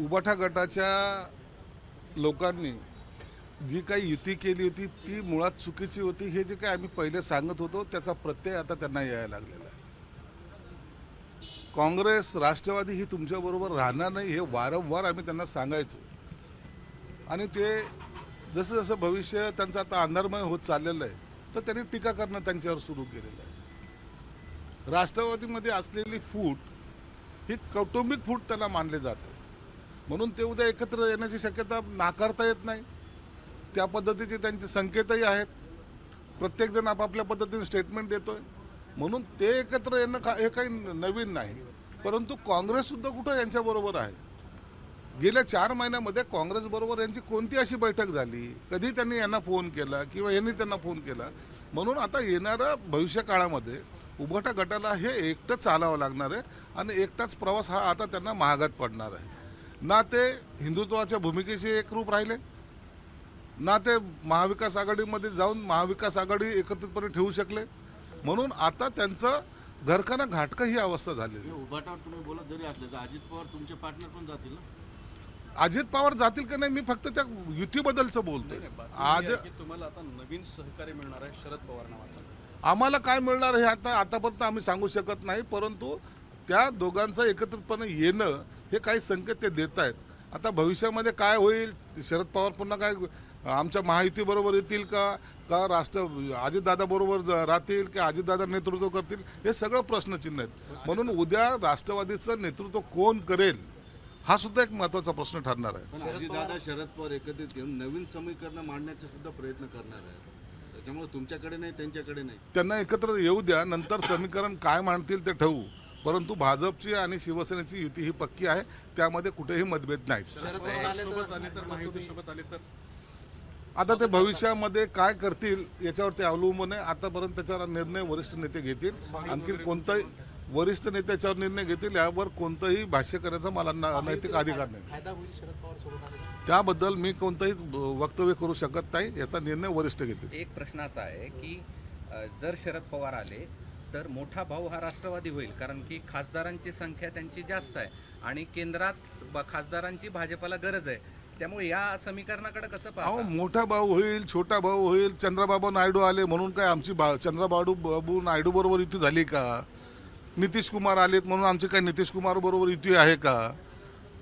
उबाठा गटाच्या लोकांनी जी काही युती केली होती ती मुळात चुकीची होती हे जे काही आम्ही पहिले सांगत होतो त्याचा प्रत्यय आता त्यांना यायला लागलेला आहे. काँग्रेस राष्ट्रवादी ही तुमच्याबरोबर राहणार नाही हे वारंवार आम्ही त्यांना सांगायचो. आणि ते जसं जसं भविष्य त्यांचं आता अंधारमय होत चाललेलं आहे तर त्यांनी टीका करणं त्यांच्यावर सुरू केलेलं आहे. राष्ट्रवादीमध्ये असलेली फूट ही कौटुंबिक फूट त्याला मानले जाते. म्हणून ते उद्या एकत्र येण्याची शक्यता नाकारता येत नाही. त्या पद्धतीचे त्यांचे संकेतही आहेत. प्रत्येकजण आपापल्या पद्धतीने स्टेटमेंट देतोय. म्हणून ते एकत्र येणं का हे काही नवीन नाही. परंतु काँग्रेससुद्धा कुठं यांच्याबरोबर आहे? गेल्या चार महिन्यामध्ये काँग्रेसबरोबर यांची कोणती अशी बैठक झाली? कधी त्यांनी यांना फोन केला किंवा यांनी त्यांना फोन केला? म्हणून आता येणाऱ्या भविष्य काळामध्ये उभटा गटाला हे एकटंच चालावं लागणार आहे आणि एकटाच प्रवास हा आता त्यांना महागात पडणार आहे. ना ते हिंदुत्वाच्या भूमिकेशी एकरूप राहिले. ना ते महाविकास आघाडीमध्ये जाऊन महाविकास आघाडी एकत्रितपणे ठेवू शकले. म्हणून आता त्यांचं घरखाना घाटका ही अवस्था बोलत जरी असले तर अजित पवार तुमचे पार्टनर पण जातील अजित पवार जातील का नाही मी फक्त त्या युतीबद्दलचं बोलतोय. आज तुम्हाला आता नवीन सहकार्य मिळणार आहे शरद पवार नावाचा आम्हाला काय मिळणार हे आता आतापर्यंत आम्ही सांगू शकत नाही परंतु त्या दोघांचं एकत्रितपणे येणं हे काही संकेत ते देत आहेत. आता भविष्यामध्ये काय होईल? शरद पवार पुन्हा काय आमच्या महायुतीबरोबर येतील का? का राष्ट्र अजितदादा बरोबर ज- राहतील की अजितदादा नेतृत्व करतील? हे सगळं प्रश्नचिन्ह आहेत. म्हणून उद्या राष्ट्रवादीचं नेतृत्व कोण करेल? हा सुद्धा एक महत्त्वाचा प्रश्न ठरणार आहे. अजितदादा शरद पवार एकत्रित येऊन नवीन समीकरण मांडण्याचा सुद्धा प्रयत्न करणार आहे त्याच्यामुळे तुमच्याकडे नाही त्यांच्याकडे नाही. त्यांना एकत्र येऊ द्या. नंतर समीकरण काय मांडतील ते ठरवू. परंतु भाजपची आणि शिवसेनेची युती ही पक्की आहे त्यामध्ये कुठेही मतभेद नाहीत. सोबत आले तर महायुती सोबत आले तर? आता ते भविष्यामध्ये काय करतील याच्यावर ते अवलंबून आहे. आतापर्यंत त्याच्यावर निर्णय वरिष्ठ नेते घेतील. आणखी कोणताही वरिष्ठ नेते याच्यावर निर्णय घेतील यावर कोणतंही भाष्य करण्याचा मला ना- नैतिक अधिकार नाही. त्याबद्दल मी कोणतंही वक्तव्य करू शकत नाही याचा निर्णय वरिष्ठ घेतील. एक प्रश्न असा आहे की जर शरद पवार आले तर मोठा भाऊ हा राष्ट्रवादी होईल कारण की खासदारांची संख्या त्यांची जास्त आहे आणि केंद्रात ब- खासदारांची भाजपला गरज आहे. त्यामुळे या समीकरणाकडे कसं अहो मोठा भाऊ होईल छोटा भाऊ होईल चंद्रबाबू नायडू आले म्हणून काय आमची बा चंद्रबाबू बाबू नायडू बरोबर युती झाली का? नितीश कुमार आलेत म्हणून आमची काय नितीश कुमार बरोबर युती आहे का?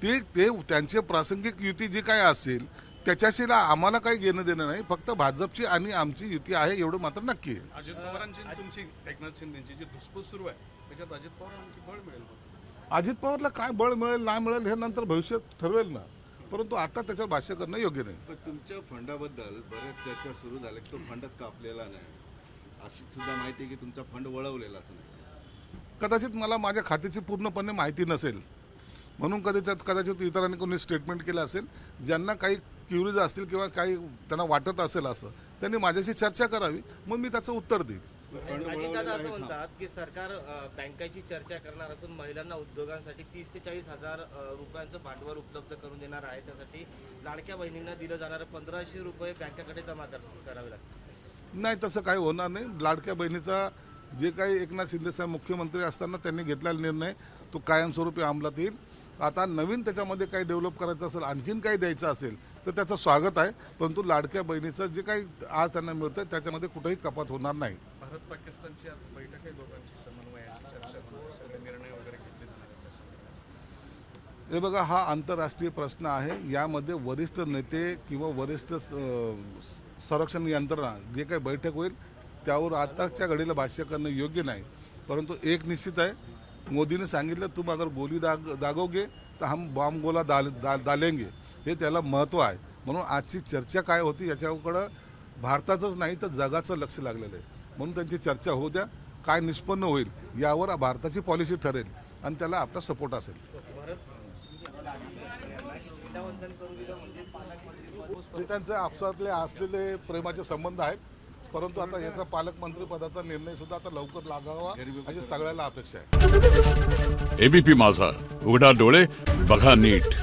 ते ते त्यांचे प्रासंगिक युती जी काय असेल त्याच्याशी ला- आम्हाला काही घेणं देणं नाही. फक्त भाजपची आणि आमची युती आहे एवढं मात्र नक्की आहे. अजित पवारांची आणि तुमची एकनाथ शिंदेची जी धुसफूस सुरू आहे त्याच्यात अजित पवारांची बळ मिळेल का? अजित पवारला काय बळ मिळेल नाही मिळेल हे नंतर भविष्यात ठरवेल ना. परंतु आता त्याच्यावर भाष्य करणं योग्य नाही. पण तुमच्या फंडाबद्दल बऱ्याच चर्चा सुरू झाल्या की तो फंडच कापलेला नाही. अशी सुद्धा माहिती आहे की तुमचा फंड वळवलेलाच नाही. कदाचित मला माझ्या खात्याची पूर्णपणे माहिती नसेल. म्हणून कदाचित कदाचित इतरांनी कोणी स्टेटमेंट केलं असेल ज्यांना काही क्युरिज असतील किंवा काही त्यांना वाटत असेल असं त्यांनी माझ्याशी चर्चा करावी मग मी त्याचं उत्तर देईल असं आहे म्हणतात की सरकार बँकाची चर्चा करणार असून महिलांना उद्योगांसाठी तीस ते चाळीस हजार रुपयांचं भांडवल उपलब्ध करून देणार आहे. त्यासाठी लाडक्या बहिणींना दिलं जाणारं पंधराशे रुपये बँकेकडे जमा कर- करावे लागतात नाही तसं काही होणार नाही. लाडक्या बहिणीचा जे काही एकनाथ शिंदेसाहेब मुख्यमंत्री असताना त्यांनी घेतलेला निर्णय तो कायमस्वरूपी अंमलात येईल. आता नवीन त्याच्यामध्ये काही डेव्हलप करायचं असेल आणखीन काही द्यायचं असेल तर त्याचं स्वागत आहे. परंतु लाडक्या बहिणीचं जे काही आज त्यांना मिळतं त्याच्यामध्ये कुठेही कपात होणार नाही. भारत पाकिस्तानची आज बैठक आहे दोघांची समन्वयाची चर्चा निर्णय वगैरे. हे बघा हा आंतरराष्ट्रीय प्रश्न आहे. यामध्ये वरिष्ठ नेते किंवा वरिष्ठ संरक्षण यंत्रणा जे काही बैठक होईल त्यावर आताच्या घडीला भाष्य करणं योग्य नाही. परंतु एक निश्चित आहे मोदीने सांगितलं तुम अगर गोली दाग दागोगे तर हम बॉम्ब गोला दाल दा, दालेंगे हे त्याला महत्त्व आहे. म्हणून आजची चर्चा काय होती याच्याकडं भारताचंच नाही तर जगाचं लक्ष लागलेलं आहे. म्हणून त्यांची चर्चा होऊ द्या. काय निष्पन्न होईल यावर भारताची पॉलिसी ठरेल आणि त्याला आपला सपोर्ट असेल. ते त्यांचे आपसातले असलेले प्रेमाचे संबंध आहेत. परंतु आता याचा पालकमंत्री पदाचा निर्णय सुद्धा आता लवकर लागावा अशी सगळ्याला अपेक्षा आहे. एबीपी माझा उघडा डोळे बघा नीट.